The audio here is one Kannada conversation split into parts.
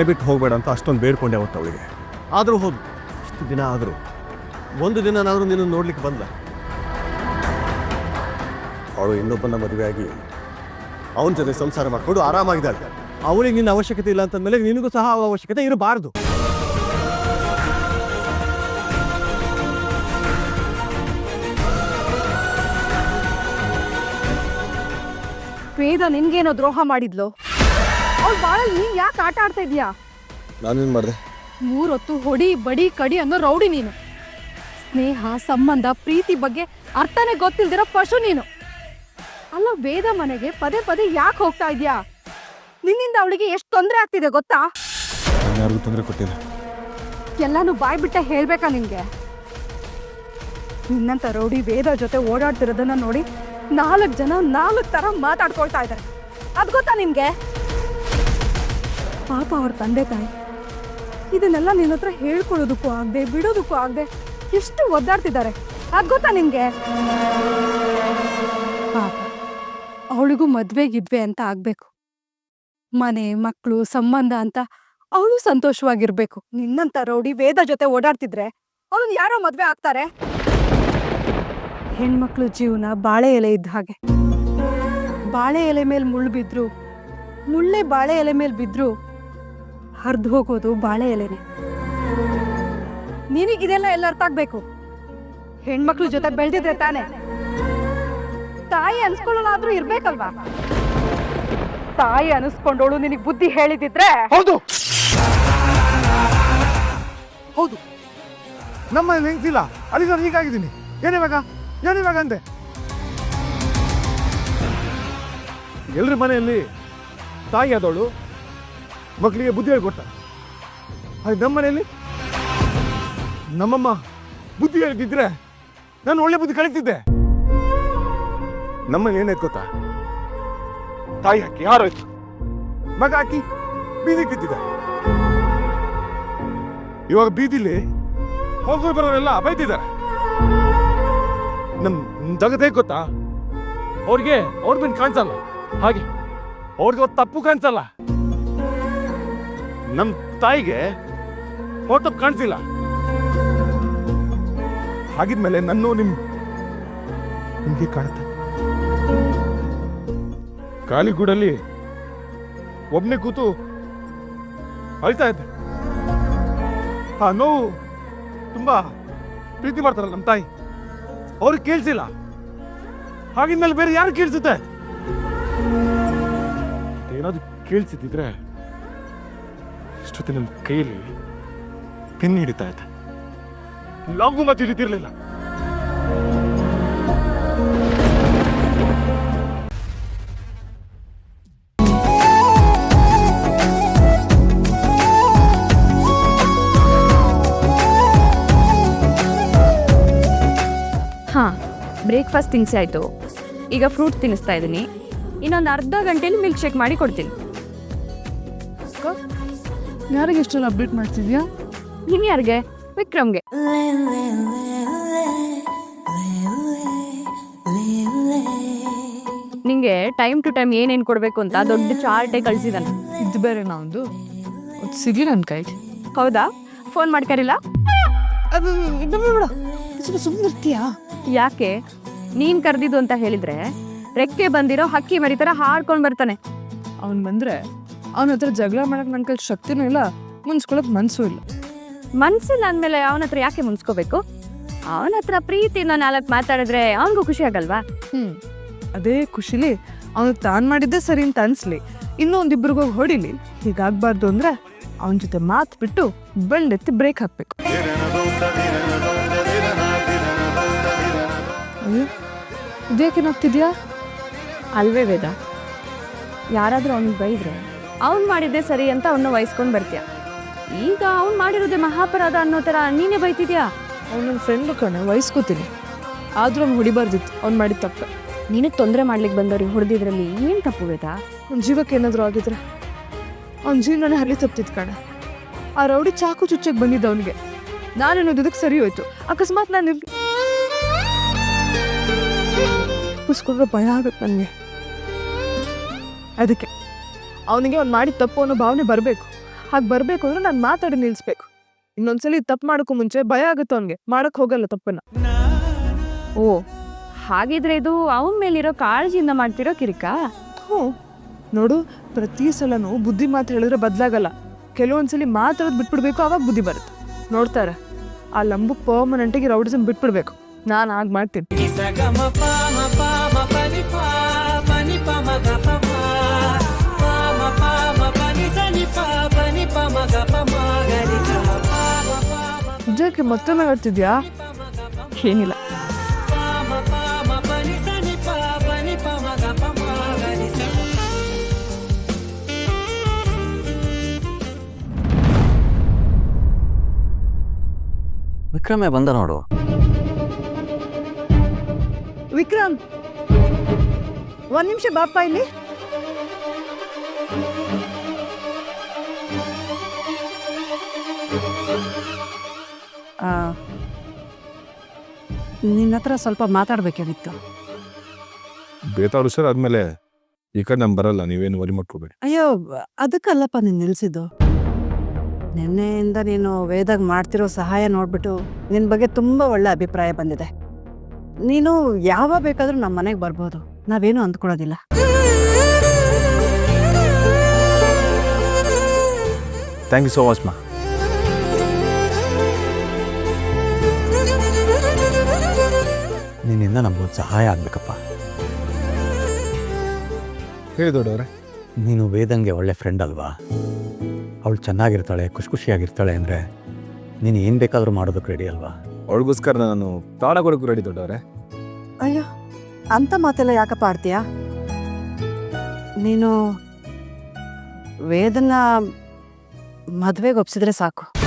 ಮನೆ ಬಿಟ್ಟು ಹೋಗಬೇಡ ಅಂತ ಅಷ್ಟೊಂದು ಬೇಡ್ಕೊಂಡೆ ಅವತ್ತು ಅವಳಿಗೆ. ಆದರೂ ಹೋದು ಇಷ್ಟು ದಿನ ಆದರೂ. ಒಂದು ದಿನನಾದರೂ ನಿನ್ನ ನೋಡ್ಲಿಕ್ಕೆ ಬಂದ ಅವಳು ಇನ್ನೊಬ್ಬನ ಮದುವೆ ಆಗಿ ಅವನ ಜೊತೆ ಸಂಸಾರ ಮಾಡಿಕೊಂಡು ಆರಾಮಾಗಿದ್ದಾಳೆ. ಅವಳಿಗೆ ನಿನ್ನ ಅವಶ್ಯಕತೆ ಇಲ್ಲ ಅಂತಂದಮೇಲೆ ನಿನಗೂ ಸಹ ಅವಶ್ಯಕತೆ ಇರಬಾರ್ದು. ವೇದ ನಿನ್ಗೇನೋ ದ್ರೋಹ ಮಾಡಿದ್ಲು? ಅವ್ಳು ಬಾಳಲ್ಲಿ ನೀನ್ ಯಾಕೆ ಆಟ ಆಡ್ತಾ ಇದೀಯಾ? ಮಾಡ್ದೆ? ಮಾಡಿದೆ ಮೂರೊತ್ತು ಹೊಡಿ ಬಡಿ ಕಡಿ ಅನ್ನೋ ರೌಡಿ ನೀನು. ಸ್ನೇಹ ಸಂಬಂಧ ಪ್ರೀತಿ ಬಗ್ಗೆ ಅರ್ಥನೇ ಗೊತ್ತಿಲ್ದಿರೋ ಪಶು ನೀನು. ಅಲ್ಲ ಬೇದ ಮನೆಗೆ ಪದೇ ಪದೇ ಯಾಕೆ ಹೋಗ್ತಾ ಇದ್ಯಾ? ನಿನ್ನಿಂದ ಅವಳಿಗೆ ಎಷ್ಟು ತೊಂದರೆ ಆಗ್ತಿದೆ ಗೊತ್ತಾ? ನಾನು ಯಾರಿಗೂ ತೊಂದರೆ ಕೊಟ್ಟಿಲ್ಲ. ಎಲ್ಲಾನು ಬಾಯ್ ಬಿಟ್ಟ ಹೇಳ್ಬೇಕಾ ನಿನ್ಗೆ? ನಿನ್ನಂತ ರೌಡಿ ವೇದ ಜೊತೆ ಓಡಾಡ್ತಿರೋದನ್ನ ನೋಡಿ ನಾಲ್ಕು ಜನ ನಾಲ್ಕು ತರ ಮಾತಾಡ್ಕೊಳ್ತಾ ಇದ್ದಾರೆ ಅದ್ ಗೊತ್ತಾ ನಿನ್ಗೆ? ಪಾಪ ಅವ್ರ ತಂದೆ ತಾಯಿ. ಇದನ್ನೆಲ್ಲ ನಿನ್ನ ಹತ್ರ ಹೇಳ್ಕೊಳ್ಳೋದಕ್ಕೂ ಆಗದೆ, ಬಿಡೋದಕ್ಕೂ ಆಗದೆ ಎಷ್ಟು ಒದ್ದಾಡ್ತಿದ್ದಾರೆ. ಅದ್ ಗೊತ್ತಾ ನಿಮಗೆ? ಪಾಪ, ಅವಳಿಗೂ ಮದುವೆಗೆ ಗಿದ್ವೆ ಅಂತ ಆಗಬೇಕು. ಮನೆ ಮಕ್ಕಳು ಸಂಬಂಧ ಅಂತ ಅವಳು ಸಂತೋಷವಾಗಿರ್ಬೇಕು. ನಿನ್ನಂತ ರೌಡಿ ವೇದ ಜೊತೆ ಓಡಾಡ್ತಿದ್ರೆ ಅವನು ಯಾರೋ ಮದುವೆ ಆಗ್ತಾರೆ? ಹೆಣ್ಮಕ್ಳು ಜೀವನ ಬಾಳೆ ಎಲೆ ಇದ್ದ ಹಾಗೆ. ಬಾಳೆ ಎಲೆ ಮೇಲೆ ಮುಳ್ಳು ಬಿದ್ರು, ಮುಳ್ಳೆ ಬಾಳೆ ಎಲೆ ಮೇಲೆ ಬಿದ್ರು ಹರಿದು ಹೋಗೋದು ಬಾಳೆ ಎಲೆನೆ. ನಿನಗಿದೆಲ್ಲ ಎಲ್ಲ ಅರ್ಥ ಆಗ್ಬೇಕು. ಹೆಣ್ಮಕ್ಳು ಜೊತೆ ಬೆಳೆದಿದ್ರೆ ತಾನೆ. ತಾಯಿ ಅನ್ಸ್ಕೊಳ್ಳೋಳಾದ್ರೂ ಇರ್ಬೇಕಲ್ವಾ? ತಾಯಿ ಅನಿಸ್ಕೊಂಡೋಳು ನಿನಗೆ ಬುದ್ಧಿ ಹೇಳಿದಿದ್ರೆ? ಹೌದು. ಹೌದು. ನಮ್ಮ ಹೆಂಗ್ಸಿಲ್ಲ? ಅಲ್ಲಿ ನಾನು ಹೀಗಾಗಿದ್ದೀನಿ. ಏನಿವಾಗ ಏನಿವಾಗ ಅಂದೆ? ಎಲ್ರ ಮನೆಯಲ್ಲಿ ತಾಯಿ ಆದವಳು ಮಕ್ಕಳಿಗೆ ಬುದ್ಧಿ ಹೇಳ್ಕೊಟ್ಟ. ಅದು ನಮ್ಮ ಮನೆಯಲ್ಲಿ ನಮ್ಮಮ್ಮ ಬುದ್ಧಿ ಹೇಳ್ತಿದ್ರೆ ನಾನು ಒಳ್ಳೆ ಬುದ್ಧಿ ಕಲಿತಿದ್ದೆ. ನಮ್ಮನೆ ಏನಾಯ್ತು ಗೊತ್ತಾ? ತಾಯಿ ಹಾಕಿ ಯಾರಾಯ್ತು ಮಗ ಹಾಕಿ ಬೀದಿ ಬಿದ್ದಿದ್ದ. ಇವಾಗ ಬೀದಿಲಿ ಹೋಗೋರು ಬರೋರೆಲ್ಲ ಬೈತಿದ್ದಾರೆ ನಮ್ ಜಗತ್ ಹೇಗ್ ಗೊತ್ತಾ? ಅವ್ರಿಗೆ ಅವ್ರ ಮೇಲೆ ಕಾಣಿಸಲ್ಲ. ಹಾಗೆ ಅವ್ರಿಗೆ ಅವ್ರ ತಪ್ಪು ಕಾಣಿಸಲ್ಲ. ನಮ್ ತಾಯಿಗೆ ಫೋಟೋ ಕಾಣಿಸಿಲ್ಲ. ಹಾಗಿದ್ಮೇಲೆ ನನ್ನ ನಿಮ್ ನಿಮ್ಗೆ ಕಾಣುತ್ತೆ. ಕಾಲಿಗೂಡಲ್ಲಿ ಒಬ್ನೇ ಕೂತು ಅಳ್ತಾ ಇದ್ದೆ. ಆ ನೋವು ತುಂಬಾ ಪ್ರೀತಿ ಮಾಡ್ತಾರಲ್ಲ ನಮ್ಮ ತಾಯಿ. ಅವ್ರಿಗೆ ಕೇಳಿಸಿಲ್ಲ. ಹಾಗಿದ್ಮೇಲೆ ಬೇರೆ ಯಾರು ಕೇಳಿಸುತ್ತೆ? ಏನಾದ್ರು ಕೇಳಿಸಿದ್ರೆ ಇಷ್ಟೊತ್ತಿನ ನನ್ನ ಕೈಯಲ್ಲಿ ಪೆನ್ ಹಿಡಿತಾ ಇದ್ದೆ ಲಾಂಗು ಮತ್ತೆ ಹಿಡಿತಿರ್ಲಿಲ್ಲ. ಬ್ರೇಕ್ಫಾಸ್ಟ್ ತಿನ್ಸಿ ಆಯಿತು. ಈಗ ಫ್ರೂಟ್ ತಿನ್ನಿಸ್ತಾ ಇದ್ದೀನಿ ಇನ್ನೊಂದು ಅರ್ಧ ಗಂಟೆಯಲ್ಲಿ ಮಿಲ್ಕ್ ಶೇಕ್ ಮಾಡಿ ಕೊಡ್ತೀನಿ. ಯಾರಿಗೆ ಎಷ್ಟೆಲ್ಲ ಅಪ್ಡೇಟ್ ಮಾಡ್ತಿದ್ಯಾ? ನೀನು ಯಾರಿಗೆ ವಿಕ್ರಮ್ಗೆ. ನಿಂಗೆ ಟೈಮ್ ಟು ಟೈಮ್ ಏನೇನು ಕೊಡಬೇಕು ಅಂತ ದೊಡ್ಡ ಚಾರ್ಟೇ ಕಳಿಸಿದಾನೆ. ಇದು ಬೇರೆ ನಾವೊಂದು ಸಿಗ್ಲಿ ನನ್ನ ಕೈ ಹೌದಾ? ಫೋನ್ ಮಾಡ್ಕರಿಲ್ಲ? ಅದು ಸುಮ್ಮನೆ ಇರ್ತೀಯಾ? ಯಾಕೆ? ನೀನು ಕರೆದಿದ್ದು ಅಂತ ಹೇಳಿದ್ರೆ ರೆಕ್ಕೆ ಬಂದಿರೋ ಹಕ್ಕಿ ಮರಿತರ ಹಾಡ್ಕೊಂಡು ಬರ್ತಾನೆ. ಅವ್ನು ಬಂದ್ರೆ ಅವನ ಹತ್ರ ಜಗಳ ಮಾಡಕ್ ನನ್ನ ಕೈ ಶಕ್ತಿನೂ ಇಲ್ಲ ಮುನ್ಸ್ಕೊಳಕ್ ಮನ್ಸು ಇಲ್ಲ. ಮನ್ಸಿಲ್ಲ ಅಂದಮೇಲೆ ಅವನ ಹತ್ರ ಯಾಕೆ ಮುನ್ಸ್ಕೋಬೇಕು ಅವನ ಹತ್ರ ನಾನು ನಾಲ್ಕು ಮಾತಾಡಿದ್ರೆ ಅವನಿಗೂ ಖುಷಿ ಆಗಲ್ವಾ? ಹ್ಮ್ ಅದೇ ಖುಷಿಲಿ ಅವನು ತಾನು ಮಾಡಿದ್ದೆ ಸರಿ ಅಂತ ಅನ್ಸ್ಲಿ. ಇನ್ನೂ ಒಂದಿಬ್ರಿಗೋಗಿ ಹೊಡಿಲಿ. ಹೀಗಾಗಬಾರ್ದು ಅಂದ್ರೆ ಅವನ ಜೊತೆ ಮಾತು ಬಿಟ್ಟು ಬೆಳ್ಳೆತ್ತಿ ಬ್ರೇಕ್ ಹಾಕ್ಬೇಕು. ಅಯ್ಯೋ ಇದೇಕೇನಾಗ್ತಿದ್ಯಾ ಅಲ್ವೇ ವೇದ. ಯಾರಾದರೂ ಅವನಿಗೆ ಬೈದ್ರೆ? ಅವ್ನು ಮಾಡಿದ್ದೆ ಸರಿ ಅಂತ ಅವನ್ನ ವಹಿಸ್ಕೊಂಡು ಬರ್ತೀಯ? ಈಗ ಅವ್ನು ಮಾಡಿರೋದೇ ಮಹಾಪರಾಧ ಅನ್ನೋ ಥರ ನೀನೇ ಬೈತಿದ್ಯಾ? ಅವ್ನು ನನ್ನ ಫ್ರೆಂಡು ಕಣೆ ವಹಿಸ್ಕೋತೀನಿ. ಆದರೂ ಅವ್ನು ಹೊಡಿಬಾರ್ದಿತ್ತು ಅವ್ನು ಮಾಡಿದ ತಪ್ಪು. ನಿನಗೆ ತೊಂದರೆ ಮಾಡ್ಲಿಕ್ಕೆ ಬಂದವ್ರಿಗೆ ಹೊಡೆದಿದ್ರಲ್ಲಿ ಏನು ತಪ್ಪು ಬೇತಾ ಅವ್ನ ಜೀವಕ್ಕೆ ಏನಾದರೂ ಆಗಿದ್ರೆ ಅವ್ನ ಜೀವನನೇ ಹಲ್ಲಿ ತಪ್ತಿತ್ತು ಕಣ. ಆ ರೌಡಿ ಚಾಕು ಚುಚ್ಚಕ್ಕೆ ಬಂದಿದ್ದ ಅವನಿಗೆ. ನಾನು ಇದಕ್ಕೆ ಸರಿ ಹೋಯ್ತು. ಅಕಸ್ಮಾತ್ ನಾನು ಕುಸ್ಕೊಂಡ್ರೆ ಭಯ ಆಗುತ್ತೆ ನನಗೆ. ಅದಕ್ಕೆ. ಅವನಿಗೆ ಅವ್ನು ಮಾಡಿದ ತಪ್ಪು ಅನ್ನೋ ಭಾವನೆ ಬರಬೇಕು. ಹಾಗೆ ಬರಬೇಕು ಅಂದ್ರೆ ನಾನು ಮಾತಾಡಿ ನಿಲ್ಲಿಸ್ಬೇಕು ಇನ್ನೊಂದ್ಸಲಿ ತಪ್ಪು ಮಾಡೋಕ್ಕೂ ಮುಂಚೆ ಭಯ ಆಗುತ್ತೆ ಅವನಿಗೆ. ಮಾಡಕ್ ಹೋಗಲ್ಲ ತಪ್ಪನ್ನ. ಓ ಹಾಗಿದ್ರೆ ಇದು ಅವನ ಮೇಲಿರೋ ಕಾಳಜಿಯಿಂದ ಮಾಡ್ತಿರೋ ಕಿರಿಕ? ಹ್ಞೂ. ನೋಡು ಪ್ರತಿ ಸಲನೂ ಬುದ್ಧಿ ಮಾತು ಹೇಳಿದ್ರೆ ಬದಲಾಗಲ್ಲ. ಕೆಲವೊಂದ್ಸಲಿ ಮಾತಾಡೋದು ಬಿಟ್ಬಿಡ್ಬೇಕು ಅವಾಗ ಬುದ್ಧಿ ಬರುತ್ತೆ. ನೋಡ್ತಾರೆ. ಆ ಲಂಬು ಪರ್ಮನೆಂಟಾಗಿ ರೌಡಿಸಮ್ ಬಿಟ್ಬಿಡ್ಬೇಕು. ನಾನು ಹಾಗೆ ಮಾಡ್ತೀನಿ. ನಿಜಕ್ಕೆ ಮತ್ತೊಮ್ಮೆ ಹೇಳ್ತಿದ್ಯಾ? ಏನಿಲ್ಲ. ವಿಕ್ರಮೇ ಬಂದ ನೋಡು. ವಿಕ್ರಮ್ ಒಂದ್ ನಿಮಿಷ ಬಾಪ ಇಲ್ಲಿ. ನಿನ್ನ ಹತ್ರ ಸ್ವಲ್ಪ ಮಾತಾಡಬೇಕಾಗಿತ್ತು ಬೇತಾಳು ಸರ್ ಆದ್ಮೇಲೆ ಈ ಕಡೆ ನಮ್ ಬರಲ್ಲ ನೀವೇನು ವರಿ ಮಾಡ್ಕೋಬೇಡಿ. ಅಯ್ಯೋ ಅದಕ್ಕಲ್ಲಪ್ಪ ನೀನು ನಿಲ್ಸಿದ್ದು. ನಿನ್ನೆಯಿಂದ ನೀನು ವೇದಾಗ ಮಾಡ್ತಿರೋ ಸಹಾಯ ನೋಡ್ಬಿಟ್ಟು ನಿನ್ನ ಬಗ್ಗೆ ತುಂಬ ಒಳ್ಳೆ ಅಭಿಪ್ರಾಯ ಬಂದಿದೆ. ನೀನು ಯಾವ ಬೇಕಾದರೂ ನಮ್ಮ ಮನೆಗೆ ಬರ್ಬೋದು. ನಾವೇನು ಅಂದ್ಕೊಳ್ಳೋದಿಲ್ಲ. ಥ್ಯಾಂಕ್ ಯು ಸೋ ಮಚ್ ಮಾ ನಿನ್ನಿಂದ ನಮಗೆ ಸಹಾಯ ಆಗ್ಬೇಕಪ್ಪ. ಹೇಳಿ ದೊಡ್ಡವ್ರೆ. ನೀನು ವೇದಂಗೆ ಒಳ್ಳೆ ಫ್ರೆಂಡ್ ಅಲ್ವಾ? ಅವಳು ಚೆನ್ನಾಗಿರ್ತಾಳೆ ಖುಷಿ ಖುಷಿಯಾಗಿರ್ತಾಳೆ ಅಂದರೆ ನೀನು ಏನು ಬೇಕಾದರೂ ಮಾಡೋದಕ್ಕೆ ರೆಡಿ ಅಲ್ವಾ? ಅವಳಿಗೋಸ್ಕರ ನಾನು ಪ್ರಾಣ ಕೊಡೋಕ್ಕೂ ರೆಡಿ ದೊಡ್ಡವ್ರೆ. ಅಯ್ಯೋ ಅಂಥ ಮಾತೆಲ್ಲ ಯಾಕಪ್ಪ ಆಡ್ತೀಯ? ನೀನು ವೇದನ ಮದುವೆಗೆ ಒಪ್ಸಿದ್ರೆ ಸಾಕು.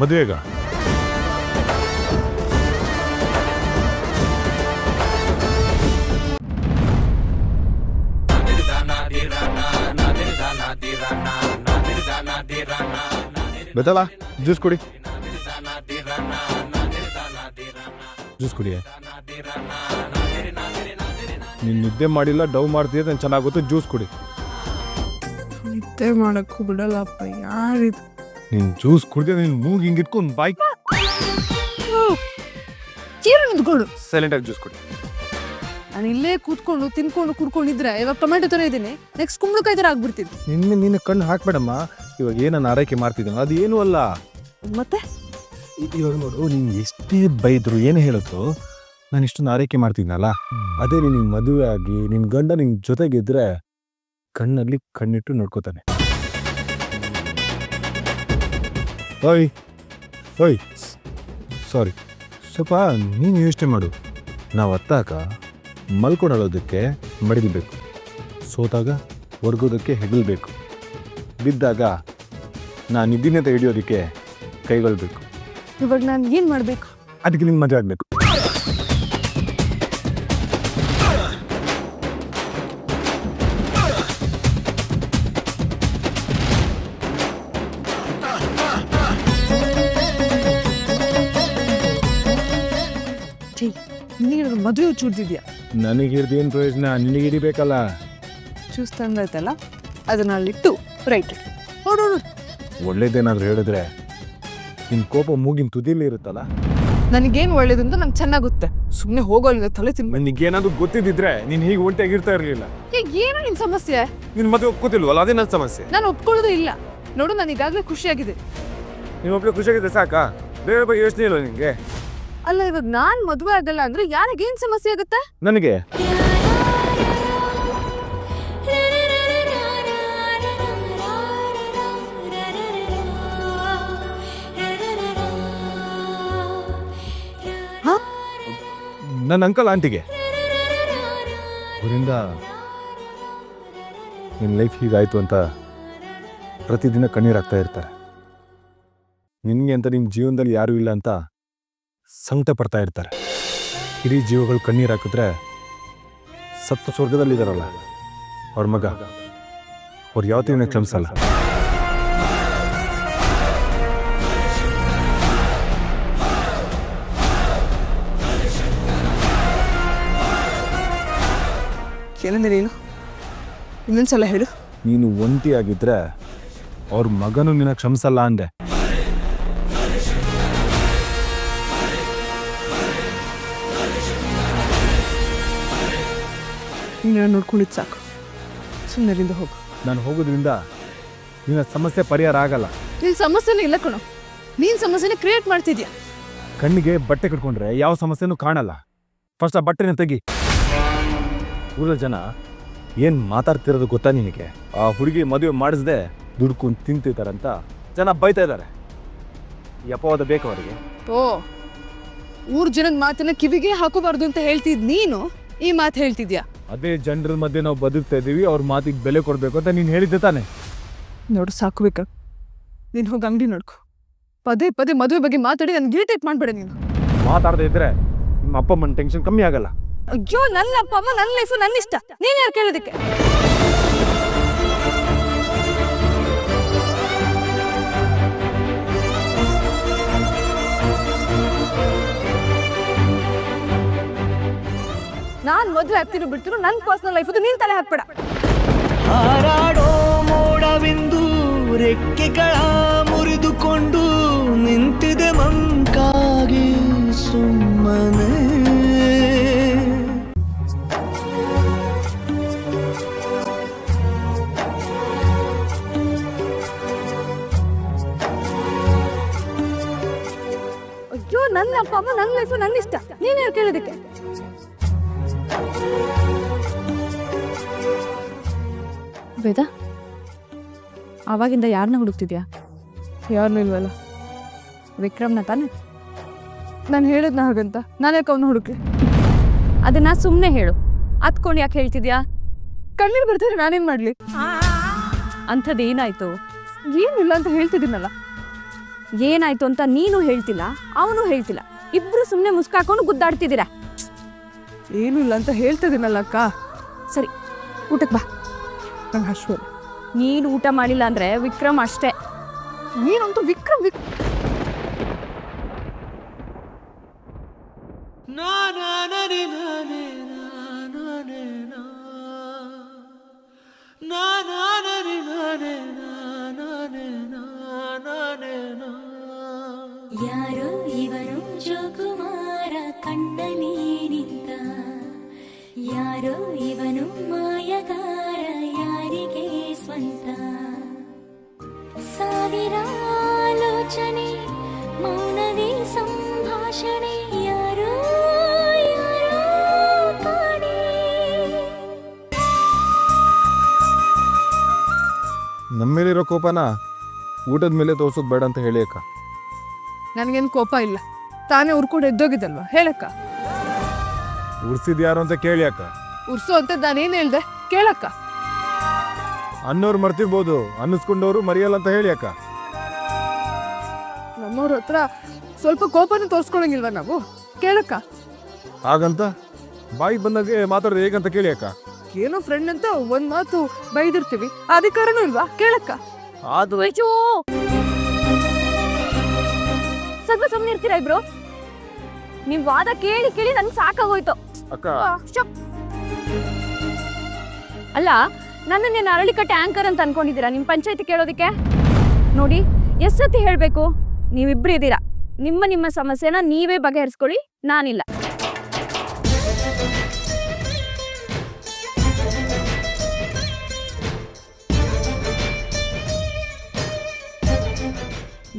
ಮದುವೆಗ? ಬೇತಲ್ಲ ಜ್ಯೂಸ್ ಕುಡಿ. ಜ್ಯೂಸ್ ಕುಡಿ ನೀನು ನಿದ್ದೆ ಮಾಡಿಲ್ಲ, ಡವ್ ಮಾಡ್ತೀಯ ನಾನು ಚೆನ್ನಾಗುತ್ತೆ ಜ್ಯೂಸ್ ಕುಡಿ. ನಿದ್ದೆ ಮಾಡೋಕ್ಕೂ ಬಿಡಲ್ಲಪ್ಪ, ಯಾರಿದು? ನೀನು ಜ್ಯೂಸ್ ಕುಡಿದೆ ನೀನು ಮೂಗ್ ಹಿಂಗೆ ಇಟ್ಕೊಂಡು ಬಾಯ್. ಚೀರ ನಿಂತ್ಕೊಂಡು ಸೈಲೆಂಟಾಗಿ ಜ್ಯೂಸ್ ಕುಡಿ. ನಾನು ಇಲ್ಲೇ ಕೂತ್ಕೊಂಡು ತಿನ್ಕೊಂಡು ಕುಡ್ಕೊಂಡಿದ್ರೆ ಇವಾಗ ಟೊಮೆಟೊ ತರ ಇದ್ದೀನಿ. ನೆಕ್ಸ್ಟ್ ಕುಂಬಳಕಾಯಿ ಥರ ಆಗ್ಬಿಡ್ತೀನಿ. ನಿನ್ನ ನಿನ್ನ ಕಣ್ಣು ಹಾಕ್ಬೇಡಮ್ಮ. ಇವಾಗ ಏನನ್ನ ಆರೈಕೆ ಮಾಡ್ತಿದ್ದಾನೆ ಅದು ಏನೂ ಅಲ್ಲ. ಮತ್ತೆ? ಇ- ಇವಾಗ ನೋಡು ನೀನು ಎಷ್ಟೇ ಬೈದ್ರು ಏನು ಹೇಳುತ್ತೋ ನಾನು ಇಷ್ಟೊಂದು ಆರೈಕೆ ಮಾಡ್ತಿದ್ನಲ್ಲ ಅದೇ ನಿನ್ನ ಮದುವೆ ಆಗಿ ನಿನ್ನ ಗಂಡ ನಿನ್ನ ಜೊತೆಗಿದ್ರೆ ಕಣ್ಣಲ್ಲಿ ಕಣ್ಣಿಟ್ಟು ನೋಡ್ಕೋತಾನೆ. ಓಯ್ ಓಯ್ ಸಾರಿ. ಸ್ವಲ್ಪ ನೀನು ಯೋಚನೆ ಮಾಡು. ನಾವು ಅತ್ತಾಗ ಮಲ್ಕೊಂಡೋದಕ್ಕೆ ಮಡಿಲ್ಬೇಕು ಸೋತಾಗ ಒರ್ಗೋದಕ್ಕೆ ಹೆಗಲ್ಬೇಕು ಬಿದ್ದಾಗ ನಾನು ಇದ್ದೀನಿ ಅಂತ ಹಿಡಿಯೋದಕ್ಕೆ ಕೈಗೊಳ್ಬೇಕು ಬೇಕು. ಇವಾಗ ನಾನು ಏನು ಮಾಡಬೇಕು? ಅದಕ್ಕೆ ನಿಮ್ಗೆ ಮದುವೆ ಆಗಬೇಕು. ಮದುವೆ ಚೂಡ್ತಿದ್ಯಾ ನನಗೆ ಹಿಡ್ದೇನು ಪ್ರಯೋಜನ? ನಿನಗೆ ಹಿಡಿಬೇಕಲ್ಲ? ಚೂಸ್ ತಂದೈತಲ್ಲ ಅದನ್ನ ಅಲ್ಲಿಟ್ಟು ರೈಟ್. ನೋಡೋಣ ನೋಡು. ಒಳ್ಳೇದೇನಾದ್ರೂ ಹೇಳಿದ್ರೆ ನಿನ್ನ ಕೋಪ ಮೂಗಿನ ತುದಿಲಿ ಇರುತ್ತಲ್ಲ? ನನಗೇನು ಒಳ್ಳೇದು ಅಂತ ನಂಗೆ ಚೆನ್ನಾಗುತ್ತೆ. ಗೊತ್ತೆ ಸುಮ್ಮನೆ ಹೋಗೋಲ್ಲ ತಲೆ ತಿನ್ ನನಗೇನಾದ್ರೂ ಗೊತ್ತಿದ್ದಿದ್ರೆ ನೀನು ಹೀಗೆ ಒಂಟಿಯಾಗಿರ್ತಾ ಇರಲಿಲ್ಲ. ಏನು ನಿನ್ನ ಸಮಸ್ಯೆ? ನಿನ್ನ ಮದುವೆ ಒಪ್ಕೋತಿಲ್ವಲ್ಲ? ಅದೇ ನನ್ನ ಸಮಸ್ಯೆ. ನಾನು ಒಪ್ಕೊಳ್ಳೋದು ಇಲ್ಲ. ನೋಡು ನಾನು ಈಗಾಗಲೇ ಖುಷಿಯಾಗಿದೆ ನಿಮ್ಮ ಒಬ್ಬಳು ಖುಷಿಯಾಗಿದ್ರೆ ಸಾಕಾ? ಬೇರೆ ಬಗ್ಗೆ ಯೋಚನೆ ಇಲ್ಲ ನಿನಗೆ ಅಲ್ಲ ಇವಾಗ ನಾನ್ ಮದುವೆ ಆಗಲ್ಲ ಅಂದ್ರೆ ಯಾರಿಗೇನ್ ಸಮಸ್ಯೆ ಆಗುತ್ತೆ? ನನಗೆ. ನನ್ನ ಅಂಕಲ್ ಆಂಟಿಗೆ ಅವರಿಂದ ನಿನ್ನ ಲೈಫ್ ಹೀಗಾಯ್ತು ಅಂತ ಪ್ರತಿದಿನ ಕಣ್ಣೀರಾಗ್ತಾ ಇರ್ತಾರೆ. ನಿನಗೆ ಅಂತ ನಿಮ್ಮ ಜೀವನದಲ್ಲಿ ಯಾರೂ ಇಲ್ಲ ಅಂತ ಸಂಕಟ ಪಡ್ತಾ ಇರ್ತಾರೆ. ಹಿರಿ ಜೀವಗಳು ಕಣ್ಣೀರು ಹಾಕಿದ್ರೆ ಸತ್ತ ಸ್ವರ್ಗದಲ್ಲಿದ್ದಾರಲ್ಲ ಅವ್ರ ಮಗ. ಅವ್ರು ಯಾವತ್ತೂ ಕ್ಷಮಿಸಲ್ಲ. ಏನಂದ್ರೆ ನೀನು? ಇನ್ನೊಂದ್ಸಲ ಹೇಳು. ನೀನು ಒಂಟಿಯಾಗಿದ್ರೆ ಅವ್ರ ಮಗನು ನಿನ್ನ ಕ್ಷಮಿಸಲ್ಲ ಅಂದೆ. ನೋಡ್ಕೊಂಡಿದ್ದು ಸಾಕು. ಸುಮ್ಮನೆರಿಂದ ಹೋಗು. ನಾನು ಹೋಗೋದ್ರಿಂದ ನಿನ್ನ ಸಮಸ್ಯೆ ಪರಿಹಾರ ಆಗಲ್ಲ. ನಿನ್ನ ಸಮಸ್ಯೆನೇ ಇಲ್ಲ ಕಣೋ. ನೀನು ಸಮಸ್ಯೆನೇ ಕ್ರಿಯೇಟ್ ಮಾಡ್ತಿದ್ಯಾ? ಕಣ್ಣಿಗೆ ಬಟ್ಟೆ ಕಟ್ಕೊಂಡ್ರೆ ಯಾವ ಸಮಸ್ಯೆನೂ ಕಾಣಲ್ಲ. ಫಸ್ಟ್ ಆ ಬಟ್ಟೆನ ತೆಗಿ. ಊರ ಜನ ಏನು ಮಾತಾಡ್ತಿರೋದು ಗೊತ್ತಾ ನಿನಗೆ? ಆ ಹುಡುಗಿ ಮದುವೆ ಮಾಡಿಸ್ದೆ ದುಡ್ಕೊಂಡು ತಿಂತಿದ್ದಾರಂತ ಜನ ಬೈತಾ ಇದ್ದಾರೆ ಈ ಅಪವಾದ ಬೇಕು ಅವರಿಗೆ. ಓ ಊರ್ ಜನದ ಮಾತನ್ನ ಕಿವಿಗೆ ಹಾಕೋಬಾರ್ದು ಅಂತ ಹೇಳ್ತಿದ್ ನೀನು? ಈ ಮಾತು ಹೇಳ್ತಿದ್ಯಾ? ಅದೇ ಜನರ ಮಧ್ಯೆ ನಾವು ಬದುಕ್ತಾ ಇದ್ದೀವಿ ಅವ್ರ ಮಾತಿಗೆ ಬೆಲೆ ಕೊಡಬೇಕು ಅಂತ ನೀನು ಹೇಳಿದ್ದೆ ತಾನೆ. ನೋಡು ಸಾಕು ಬೇಕ ನೀನು ಹೋಗಿ ಅಂಗಡಿ ನೋಡ್ಕೊ. ಪದೇ ಪದೇ ಮದುವೆ ಬಗ್ಗೆ ಮಾತಾಡಿ ನನ್ಗೆ ಇರಿಟೇಟ್ ಮಾಡಬೇಡ ನೀನು. ಮಾತಾಡದೇ ಇದ್ರೆ ನಿಮ್ಮ ಅಪ್ಪ ಅಮ್ಮನ ಟೆನ್ಷನ್ ಕಮ್ಮಿ ಆಗಲ್ಲ. ಅಯ್ಯೋ ನನ್ನ ಅಪ್ಪ ಅಮ್ಮ ನನ್ನ ಲೈಫು ನನ್ನ ಇಷ್ಟ ನೀನು ಯಾರು ಕೇಳೋದಕ್ಕೆ? ನಾನ್ ಮದುವೆ ಆಗ್ತೀನಿ ಬಿಡ್ತೀನಿ ನನ್ನ ಪರ್ಸನಲ್ ಲೈಫ್ ನೀನು ತಲೆ ಹಾಕ್ಬೇಡ. ಹಾರಾಡೋ ಮೋಡವೆಂದು ರೆಕ್ಕೆಗಳ ಮುರಿದುಕೊಂಡು ನಿಂತಿದೆ ಮಂಕಾಗಿ ಸುಮ್ಮನೆ. ಅಯ್ಯೋ ನನ್ನ ಅಪ್ಪ ಅಮ್ಮ ನನ್ನ ಲೈಫ್ ನನ್ನ ಇಷ್ಟ ನೀನ್ ಕೇಳೋದಕ್ಕೆ? ವೇದ? ಆವಾಗಿಂದ ಯಾರನ್ನ ಹುಡುಕ್ತಿದ್ಯಾ? ಯಾರನ್ನೂ ಇಲ್ವಲ್ಲ. ವಿಕ್ರಮ್ನ ತಾನೆ? ನಾನು ಹೇಳಿದ್ನ ಹಾಗಂತ. ನಾನು ಯಾಕೆ ಅವನು ಹುಡುಕ್ಲಿ? ಅದನ್ನ ಸುಮ್ಮನೆ ಹೇಳು. ಅತ್ಕೊಂಡು ಯಾಕೆ ಹೇಳ್ತಿದ್ಯಾ? ಕಣ್ಣೀರು ಬರ್ತಾರೆ ನಾನೇನ್ ಮಾಡ್ಲಿ? ಅಂಥದ್ದು ಏನಾಯ್ತು? ಏನಿಲ್ಲ ಅಂತ ಹೇಳ್ತಿದ್ದೀನಲ್ಲ. ಏನಾಯ್ತು ಅಂತ ನೀನು ಹೇಳ್ತಿಲ್ಲ ಅವನು ಹೇಳ್ತಿಲ್ಲ. ಇಬ್ರು ಸುಮ್ಮನೆ ಮುಸ್ಕಾಕೊಂಡು ಗುದ್ದಾಡ್ತಿದ್ದೀರಾ? ಏನೂ ಇಲ್ಲ ಅಂತ ಹೇಳ್ತಿದ್ದೀನಲ್ಲ ಅಕ್ಕ. ಸರಿ ಊಟಕ್ಕೆ ಬಾ. ನಂಗೆ ಹಶ್ವ ನೀನು ಊಟ ಮಾಡಿಲ್ಲ ಅಂದ್ರೆ ವಿಕ್ರಮ್ ಅಷ್ಟೇ. ನೀನಂತೂ ವಿಕ್ರಮ್ ವಿಕ್. ಯಾರೋ ಇವನು ಜೋಕುಮಾರ ಕಣ್ಣನೇ ನಿಂತ. ಯಾರೋ ಇವನು ಮಾಯಗಾರ ಸಾವಿರ ಆಲೋಚನೆ ಮೌನವೇ ಸಂಭಾಷಣೆ ಯಾರೋ ಯಾರೋ ಕಾಣೆ. ನಮ್ಮ ಮೇಲಿರೋ ಕೋಪನ ಊಟದ ಮೇಲೆ ತೋರ್ಸೋದು ಬೇಡ ಅಂತ ಹೇಳಿ ಅಕ್ಕ. ನನಗೇನು ಕೋಪ ಇಲ್ಲ. ತಾನೇ ಉರ್ಕೊಂಡು ಎದ್ದೋಗಿದ್ದಲ್ವಾ? ಹೇಳಕ್ಕ. ಉರ್ಸಿದ್ಯಾರು ಅಂತ ಕೇಳಿ ಅಕ್ಕ. ಉರ್ಸು ಅಂತ ನಾನೇನು ಹೇಳ್ದೆ? ಕೇಳಕ್ಕ. ಅನ್ನೋರು ಮರ್ತಿರ್ಬೋದು. ಅನ್ನಿಸ್ಕೊಂಡವರು ಮರೆಯಲ್ಲ ಅಂತ ಹೇಳಿ ಅಕ್ಕ. ನಮ್ಮವ್ರ ಹತ್ರ ಸ್ವಲ್ಪ ಕೋಪನ ತೋರಿಸ್ಕೊಳಂಗಿಲ್ವಾ ನಾವು? ಕೇಳಕ್ಕ. ಹಾಗಂತ? ಬಾಯಿ ಬಂದಾಗೆ ಮಾತಾಡೋದು ಹೇಗಂತ ಕೇಳಿ ಅಕ್ಕ. ಏನೋ ಫ್ರೆಂಡ್ ಅಂತ ಒಂದ್ ಮಾತು ಬೈದಿರ್ತೀವಿ. ಅಧಿಕಾರನೂ ಇಲ್ವಾ? ಕೇಳಕ್ಕ. ಅದು ಅಯ್ಯೋ ಸ್ವಲ್ಪ ಸುಮ್ಮನೆ ಇರ್ತೀರಾ ಇಬ್ರು? ನಿಮ್ ವಾದ ಕೇಳಿ ಕೇಳಿ ನನ್ಗೆ ಸಾಕಾಗೋಯ್ತು. ಅಕ್ಕ. ಅಲ್ಲ ನನ್ನ ನೀನು ಅರಳಿಕಟ್ಟೆ ಆಂಕರ್ ಅಂತ ಅನ್ಕೊಂಡಿದ್ದೀರಾ? ನಿಮ್ಮ ಪಂಚಾಯತಿ ಕೇಳೋದಕ್ಕೆ? ನೋಡಿ, ಎಷ್ಟು ಸತಿ ಹೇಳಬೇಕು? ನೀವಿಬ್ಬರು ಇದ್ದೀರಾ. ನಿಮ್ಮ ನಿಮ್ಮ ಸಮಸ್ಯೆನ ನೀವೇ ಬಗೆಹರಿಸ್ಕೊಳ್ಳಿ, ನಾನಿಲ್ಲ.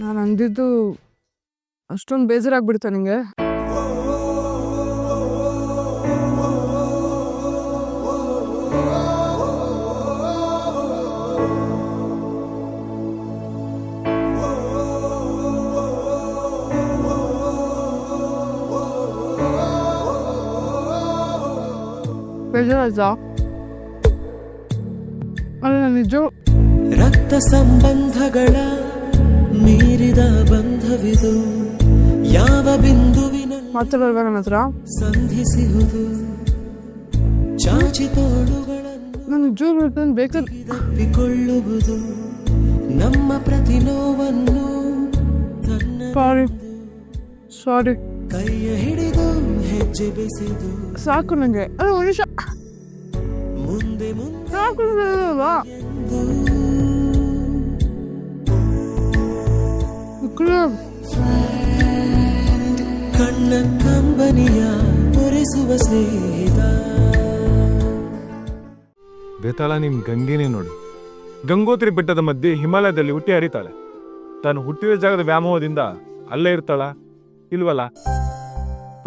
ನಾನು ಅಂದಿದ್ದು ಅಷ್ಟೊಂದು ಬೇಜಾರಾಗ್ಬಿಡ್ತಾ ನಿಂಗೆ? ಬೇಜಾರಾಯ್ತಾ ಅಲ್ಲ ನಿಜ ರಕ್ತ ಸಂಬಂಧಗಳ ಮೀರಿದ ಬಂಧವಿದು. ಯಾವ ಬಿಂದುವಿನ ಬರ್ಬೇಕು ನನ್ನ ಹತ್ರ? ಸಂಧಿಸಿಹುದು. ಚಾಚಿ ತೋಳುಗಳನ್ನು ನಾನು ನಿಜ ಹೇಳ್ತಾನೆ ಬೇಕಾದ್ರೆ ತಪ್ಪಿಕೊಳ್ಳುವುದು. ನಮ್ಮ ಪ್ರತಿ ನೋವನ್ನು ಸಾರಿ ಸಾರಿ ಕೈಯ ಹಿಡಿದು ಹೆಜ್ಜೆ ಬೆಸೆದು. ಸಾಕು ನಂಗೆ. ಅದು ಒಂದು ಸಾಕು ಕಣ್ಣ ಕಂಬನಿಯ ಒರೆಸುವ ಸ್ನೇಹಿತ. ಬೇತಾಳ ನಿಮ್ ಗಂಗೆನೇ ನೋಡಿ. ಗಂಗೋತ್ರಿ ಬೆಟ್ಟದ ಮಧ್ಯೆ ಹಿಮಾಲಯದಲ್ಲಿ ಹುಟ್ಟಿ ಹರಿತಾಳೆ. ತಾನು ಹುಟ್ಟಿದ ಜಾಗದ ವ್ಯಾಮೋಹದಿಂದ ಅಲ್ಲೇ ಇರ್ತಾಳ? ಇಲ್ವಲ್ಲ?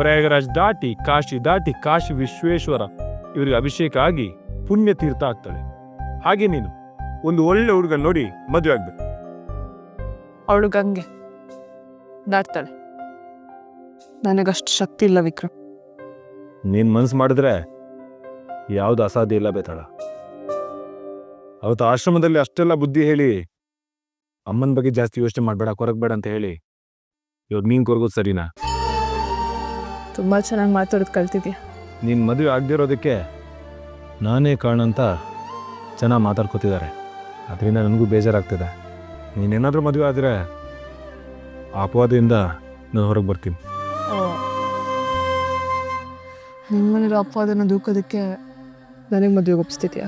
ಪ್ರಯಾಗರಾಜ್ ದಾಟಿ ಕಾಶಿ ದಾಟಿ ಕಾಶಿ ವಿಶ್ವೇಶ್ವರ ಇವರಿಗೆ ಅಭಿಷೇಕ ಆಗಿ ಪುಣ್ಯ ತೀರ್ಥ ಆಗ್ತಾಳೆ ಹಾಗೆ ನೀನು ಒಂದು ಒಳ್ಳೆ ಹುಡುಗನ್ ನೋಡಿ ಮದುವೆ ಆಗ್ಬೇಕು. ಅವಳು ಗಂಗೆ. ದಾಟ್ತಾಳೆ ನನಗಷ್ಟು ಶಕ್ತಿ ಇಲ್ಲ ವಿಕ್ರಮ್. ನೀನ್ ಮನ್ಸು ಮಾಡಿದ್ರೆ ಯಾವ್ದು ಅಸಾಧ್ಯ ಇಲ್ಲ ಬೇತಾಳ. ಅವತ್ತು ಆಶ್ರಮದಲ್ಲಿ ಅಷ್ಟೆಲ್ಲ ಬುದ್ಧಿ ಹೇಳಿ ಅಮ್ಮನ ಬಗ್ಗೆ ಜಾಸ್ತಿ ಯೋಚನೆ ಮಾಡಬೇಡ ಕೊರಗಬೇಡ ಅಂತ ಹೇಳಿ ಇವಾಗ ನೀನ್ ಕೊರಗೋದು ಸರಿನಾ? ತುಂಬಾ ಚೆನ್ನಾಗಿ ಮಾತಾಡೋದು ಕಲ್ತಿದ್ಯಾ? ನಿನ್ನ ಮದುವೆ ಆಗದಿರೋದಕ್ಕೆ ನಾನೇ ಕಾರಣ ಅಂತ ಚೆನ್ನಾಗಿ ಮಾತಾಡ್ಕೋತಿದ್ದಾರೆ. ಅದರಿಂದ ನನಗೂ ಬೇಜಾರಾಗ್ತಿದೆ. ನೀನೇನಾದರೂ ಮದುವೆ ಆದರೆ ಆ ಅಪವಾದದಿಂದ ನಾನು ಹೊರಗೆ ಬರ್ತೀನಿ. ನಿಮ್ಮನೇಲಿ ಅಪ್ಪ ಅದನ್ನು ದೂಕೋದಕ್ಕೆ ನನಗೆ ಮದುವೆ ಒಪ್ಪಿಸ್ತಿದ್ಯಾ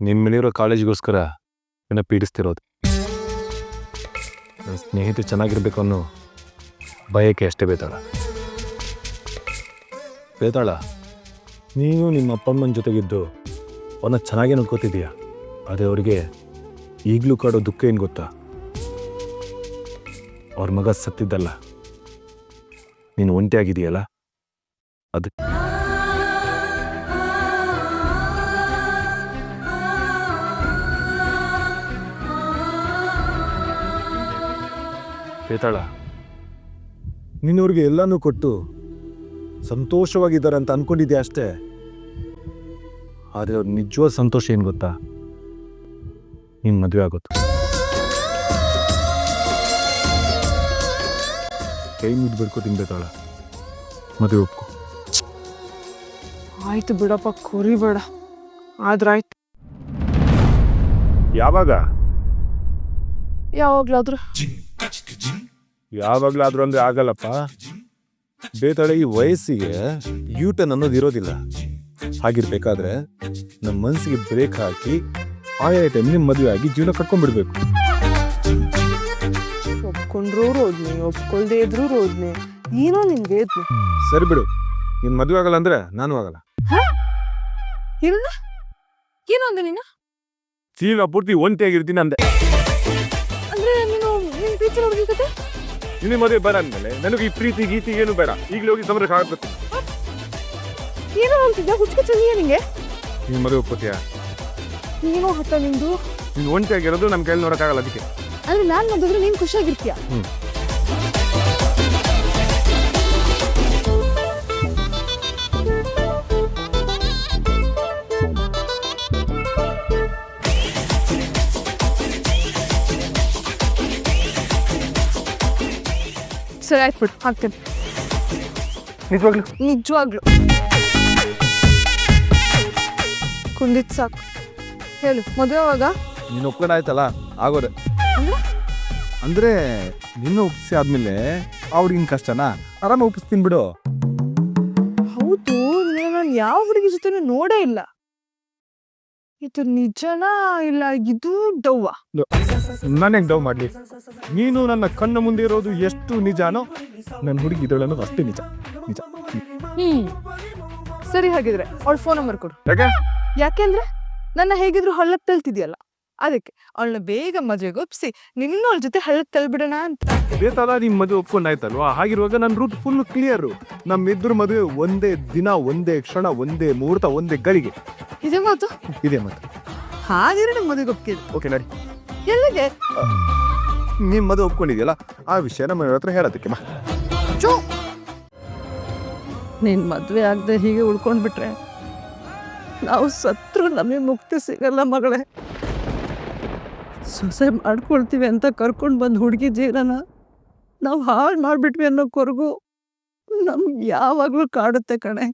ನಿನ್ನ ಮೇಲಿರೋ ಕಾಲೇಜಿಗೋಸ್ಕರ ನನ್ನ ಪೀಡಿಸ್ತಿರೋದು. ನನ್ನ ಸ್ನೇಹಿತರು ಚೆನ್ನಾಗಿರ್ಬೇಕು ಅನ್ನೋ ಬಯಕೆ ಅಷ್ಟೇ ಬೇತಾಳ. ಬೇತಾಳ, ನೀನು ನಿಮ್ಮ ಅಪ್ಪ ಅಮ್ಮನ ಜೊತೆಗಿದ್ದು ಅವನ್ನ ಚೆನ್ನಾಗೇ ನೋಡ್ಕೋತಿದ್ದೀಯ? ಅದೇ ಅವರಿಗೆ ಈಗಲೂ ಕಾಡೋ ದುಃಖ ಏನು ಗೊತ್ತಾ? ಅವ್ರ ಮಗ ಸತ್ತಿದ್ದಲ್ಲ. ನೀನು ಒಂಟಿಯಾಗಿದೆಯಲ್ಲ ಅದು ಬೇತಾಳ ನೀನವ್ರಿಗೆ ಎಲ್ಲನೂ ಕೊಟ್ಟು ಸಂತೋಷವಾಗಿದ್ದಾರೆ ಅಂತ ಅನ್ಕೊಂಡಿದ್ದೆ ಅಷ್ಟೇ. ಆದರೆ ಅವ್ರ ನಿಜವಾದ ಸಂತೋಷ ಏನು ಗೊತ್ತಾ? ನಿನ್ನ ಮದುವೆ ಆಗುತ್ತೆ ಕೈ ಮುದ್ದು ಬಿಡ್ಕೊ ತಿನ್ಬೇಕಾಳ ಮದುವೆ ಒಪ್ಕೊ. ಆಯ್ತು ಬಿಡಪ್ಪ ಕೊರಿಬೇಡ. ಆದ್ರಾಯ್ತು. ಯಾವಾಗ? ಯಾವಾಗ್ಲಾದ್ರೂ. ಯಾವಾಗ್ಲಾದ್ರೂ ಅಂದರೆ ಆಗಲ್ಲಪ್ಪ. ಬೇತಾಳೆ ಈ ವಯಸ್ಸಿಗೆ ಯೂಟನ್ ಅನ್ನೋದು ಇರೋದಿಲ್ಲ. ಹಾಗಿರ್ಬೇಕಾದ್ರೆ ನಮ್ಮ ಮನಸ್ಸಿಗೆ ಬ್ರೇಕ್ ಹಾಕಿ ಆಯಾ ಟೈಮ್ಲಿ ಮದುವೆ ಆಗಿ ಜೀವನ ಕಟ್ಕೊಂಡ್ಬಿಡ್ಬೇಕು. ಒಪ್ಕೊಂಡ್ರೂ ರೋದ್ನಿ ಒಪ್ಕೊಳ್ದೇ ಇದ್ರೂ ರೋದ್ನಿ ಏನೋ ನಿನ್ಗೆ ಸರಿ ಬಿಡು ನೀನ್ ಮದುವೆ ಆಗಲ್ಲ ಅಂದ್ರೆ ನಾನು ಆಗಲ್ಲ. ಇಲ್ಲ? ಏನು ಅಂದೆ ನೀನು? ಜೀವನ ಪೂರ್ತಿ ಒಂಟಿಯಾಗಿರ್ತೀನಿ ಅಂದೆ. ಅಂದ್ರೆ ನೀನು ನಿನ್ ಪ್ರೀತಿ ಹುಡುಗಿ ಕತೆ? ನಿನ್ನ ಮದುವೆ ಬರ ಅಂದ್ಮೇಲೆ ನನಗೆ ಈ ಪ್ರೀತಿ ಗೀತಿ ಏನು ಬೇಡ. ಈಗಲೇ ಹೋಗಿ ಸಮರಕ್ಕೆ ಆಗ್ಬೇಕು ಏನೋ ಅಂತಿದ್ದ ಹುಚ್ಚಿಗೆ ನೀಯ ನಿಂಗೆ? ನಿನ್ ಮದುವೆ ಒಪ್ಕೋತೀಯ ಏನೋ ಹತ್ತ ನಿಂದು? ನೀನು ಒಂಟಿಯಾಗಿರೋದು ನಮ್ಮ ಕೈಯಲ್ಲಿ ನೋಡೋಕ್ಕಾಗಲ್ಲ ಅದಕ್ಕೆ. ಅಂದ್ರೆ ನಾನು ಮದುವೆ ನೀನ್ ಖುಷಿಯಾಗಿರ್ತೀಯ? ಸರಿ ಆಯ್ತು ಬಿಡು ಹಾಕ್ತೇನೆ ನಿಜವಾಗ್ಲು ನಿಜವಾಗ್ಲು ಕುಂದಿತ್ ಸಾಕು ಹೇಳು ಮದುವೆ ಅವಾಗ ನೀನು ಒಪ್ಕೊಂಡಾಯ್ತಲ್ಲ ಆಗೋದೆ. ಅಂದ್ರೆ? ನಿನ್ನ ಒಪ್ಪಿಸಿ ಆದ್ಮೇಲೆ ಅವ್ರಿಗಿನ ಕಷ್ಟನಾ? ಆರಾಮ ಒಪ್ಪಿಸ್ತೀನಿ ಬಿಡು. ಹೌದು ನಿನ್ನ ನಾನು ಯಾವ ಹುಡುಗಿ ಜೊತೆ ನೋಡೇ ಇಲ್ಲ. ಇದು ನಿಜನಾ ಇಲ್ಲ ಇದು ಡವ್ವ ನನಗೆ ಡವ್ ಮಾಡ್ಲಿ. ನೀನು ನನ್ನ ಕಣ್ಣ ಮುಂದೆ ಇರೋದು ಎಷ್ಟು ನಿಜಾನೋ ನನ್ನ ಹುಡುಗಿ ಇದಳನ್ನು ಅಷ್ಟೇ ನಿಜ. ನಿಜ. ಹ್ಮ್. ಸರಿ ಹಾಗಿದ್ರೆ ಅವಳ ಫೋನ್ ನಂಬರ್ ಕೊಡು. ಯಾಕೆ? ಯಾಕೆಂದ್ರೆ ನನ್ನ ಹೇಗಿದ್ರು ಹಳ್ಳಕ್ಕೆ ತಳ್ತಿದ್ಯಲ್ಲ ಅದಕ್ಕೆ ಅವಳನ್ನ ಬೇಗ ಮದುವೆಗೆ ಒಪ್ಸಿ ನಿನ್ನ ಅವಳ ಜೊತೆ ಹಳ್ಳಕ್ಕೆ ತಳ್ಬಿಡೋಣ ಅಂತ. ಬೇತಾದ ನಿಮ್ಮ ಮದುವೆ ಒಪ್ಕೊಂಡಾಯ್ತಲ್ವಾ? ಹಾಗಿರುವಾಗ ನನ್ನ ರೂಟ್ ಫುಲ್ ಕ್ಲಿಯರ್ ನಮ್ಮಿಬ್ಬರು ಮದುವೆ ಒಂದೇ ದಿನ ಒಂದೇ ಕ್ಷಣ ಒಂದೇ ಮುಹೂರ್ತ ಒಂದೇ ಗಳಿಗೆ. ಇದೇ ಮಾತು? ಇದೆ ಮತ್ತೆ ಹಾಗಿರೋ ನಿಮ್ಮ ಮದುವೆಗೆ ಒಪ್ಕಿದ್ರು ಓಕೆ ನಡಿ. ಎಲ್ಲಿಗೆ? ನಿಮ್ಮ ಮದುವೆ ಒಪ್ಕೊಂಡಿದ್ಯಲ್ಲ ಆ ವಿಷಯ ನಮ್ಮ ಹತ್ರ ಹೇಳೋದಕ್ಕೆ ಬಾ. ನೀನು ಮದುವೆ ಆಗದೆ ಹೀಗೆ ಉಳ್ಕೊಂಡ್ಬಿಟ್ರೆ ನಾವು ಸತ್ರು ನಮಗೆ ಮುಕ್ತಿ ಸಿಗಲ್ಲ ಮಗಳೇ. ಸೊಸೆ ಮಾಡ್ಕೊಳ್ತೀವಿ ಅಂತ ಕರ್ಕೊಂಡು ಬಂದು ಹುಡುಗಿ ಜೀವನ ನಾವು ಹಾಳು ಮಾಡಿಬಿಟ್ವಿ ಅನ್ನೋ ಕೊರಗು ನಮ್ಗೆ ಯಾವಾಗಲೂ ಕಾಡುತ್ತೆ ಕಣೆ.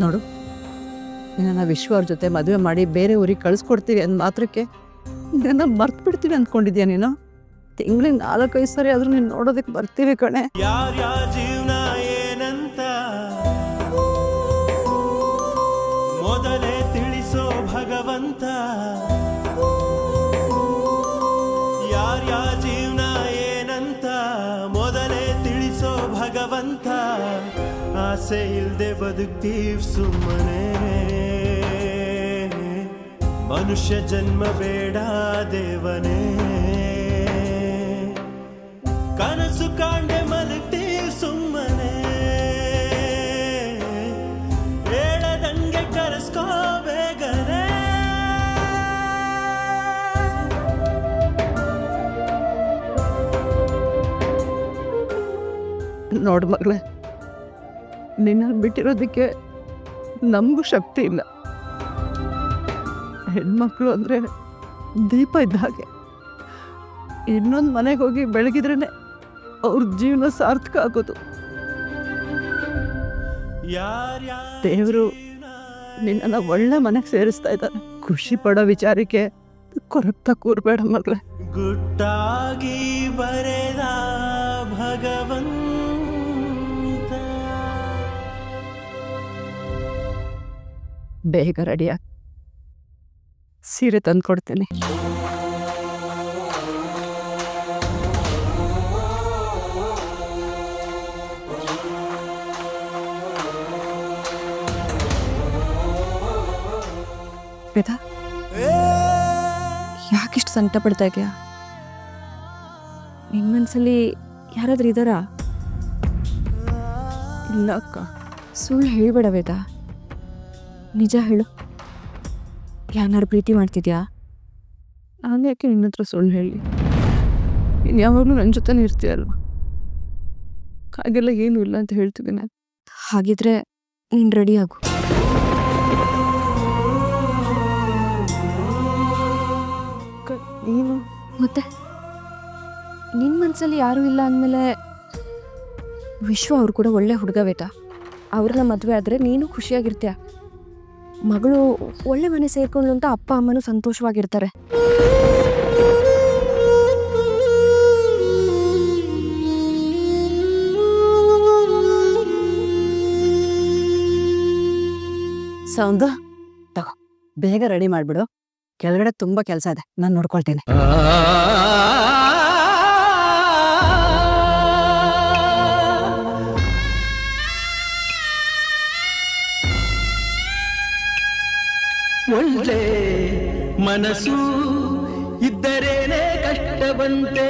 ನೋಡು, ನಿನ್ನ ವಿಶ್ವ ಅವ್ರ ಜೊತೆ ಮದುವೆ ಮಾಡಿ ಬೇರೆ ಊರಿಗೆ ಕಳಿಸ್ಕೊಡ್ತೀವಿ ಅಂದ ಮಾತ್ರಕ್ಕೆ ನನ್ನ ಮರ್ತು ಬಿಡ್ತೀವಿ ಅಂದ್ಕೊಂಡಿದ್ಯಾ ನೀನು? ತಿಂಗಳಿಗೆ ನಾಲ್ಕೈದು ಸರಿ ಆದರೂ ನೀನು ನೋಡೋದಕ್ಕೆ ಬರ್ತೀವಿ ಕಣೆ. ಬದುಕ್ತೀವ್ ಸುಮ್ಮನೆ. ಮನುಷ್ಯ ಜನ್ಮ ಬೇಡ ದೇವನೇ. ಕನಸು ಕಾಂಡೆ ಮಲಗ್ತೀವ್ ಸುಮ್ಮನೆ. ಹೇಳದಂಗೆ ಕರೆಸ್ಕೋ ಬೇಗನೆ. ನೋಡು ಮಗಳೇ ನಿನ್ನನ್ನು ಬಿಟ್ಟಿರೋದಕ್ಕೆ ನಮಗೂ ಶಕ್ತಿ ಇಲ್ಲ. ಹೆಣ್ಮಕ್ಳು ಅಂದರೆ ದೀಪ ಇದ್ದ ಹಾಗೆ. ಇನ್ನೊಂದು ಮನೆಗೆ ಹೋಗಿ ಬೆಳಗಿದ್ರೇ ಅವ್ರ ಜೀವನ ಸಾರ್ಥಕ ಆಗೋದು. ದೇವರು ನಿನ್ನನ್ನು ಒಳ್ಳೆ ಮನೆಗೆ ಸೇರಿಸ್ತಾ ಇದ್ದಾರೆ. ಖುಷಿ ಪಡೋ ವಿಚಾರಕ್ಕೆ ಕೊರಗ್ತಾ ಕೂರ್ಬೇಡ ಮಗಳೇ. ಗುಟ್ಟಾಗಿ ಬೇಗ ರೆಡಿಯಾಗಿ ಸೀರೆ ತಂದು ಕೊಡ್ತೇನೆ ಯಾಕಿಷ್ಟು ಸಂಕಟ ಪಡ್ತಾ ಇದೆಯಾ? ನಿನ್ನ ಮನಸ್ಸಲ್ಲಿ ಯಾರಾದ್ರೂ ಇದ್ದಾರಾ ಇಲ್ಲ ಅಕ್ಕ ಸುಳ್ಳು ಹೇಳ್ಬೇಡ ವೇದ ನಿಜ ಹೇಳು. ಯಾರು ಪ್ರೀತಿ ಮಾಡ್ತಿದ್ಯಾ? ನಾನು ಯಾಕೆ ನಿನ್ನ ಹತ್ರ ಸುಳ್ಳು ಹೇಳಿ? ನೀನು ಯಾವಾಗಲೂ ನನ್ನ ಜೊತೆನೇ ಇರ್ತೀಯಲ್ವ? ಹಾಗೆಲ್ಲ ಏನೂ ಇಲ್ಲ ಅಂತ ಹೇಳ್ತಿದ್ದೆ ನಾನು. ಹಾಗಿದ್ರೆ ನೀನು ರೆಡಿ ಆಗು. ನೀನು? ಮತ್ತೆ? ನಿನ್ನ ಮನಸ್ಸಲ್ಲಿ ಯಾರೂ ಇಲ್ಲ ಅಂದಮೇಲೆ ವಿಶ್ವ ಅವ್ರು ಕೂಡ ಒಳ್ಳೆ ಹುಡುಗ ಬೇಟ ಅವ್ರನ್ನ ಮದುವೆ ಆದರೆ ನೀನು ಖುಷಿಯಾಗಿರ್ತೀಯ. ಮಗಳು ಒಳ್ಳೆ ಮನೆ ಸೇರ್ಕೊಂಡ್ಲು ಅಂತ ಅಪ್ಪ ಅಮ್ಮನೂ ಸಂತೋಷವಾಗಿರ್ತಾರೆ. ಸೌಂದು ತಗೋ ಬೇಗ ರೆಡಿ ಮಾಡ್ಬಿಡು. ಕೆಳಗಡೆ ತುಂಬಾ ಕೆಲಸ ಇದೆ. ನಾನು ನೋಡ್ಕೊಳ್ತೇನೆ. ಮನಸ್ಸು ಇದ್ದರೇನೆ ಕಷ್ಟವಂತೆ.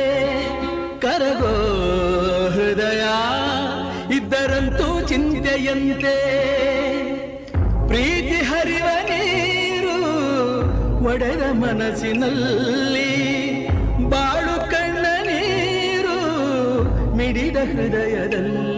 ಕರಗೋ ಹೃದಯ ಇದ್ದರಂತೂ ಚಿಂತೆಯಂತೆ. ಪ್ರೀತಿ ಹರಿವ ನೀರು ಒಡೆದ ಮನಸ್ಸಿನಲ್ಲಿ. ಬಾಳು ಕಣ್ಣ ನೀರು ಮಿಡಿದ ಹೃದಯದಲ್ಲಿ.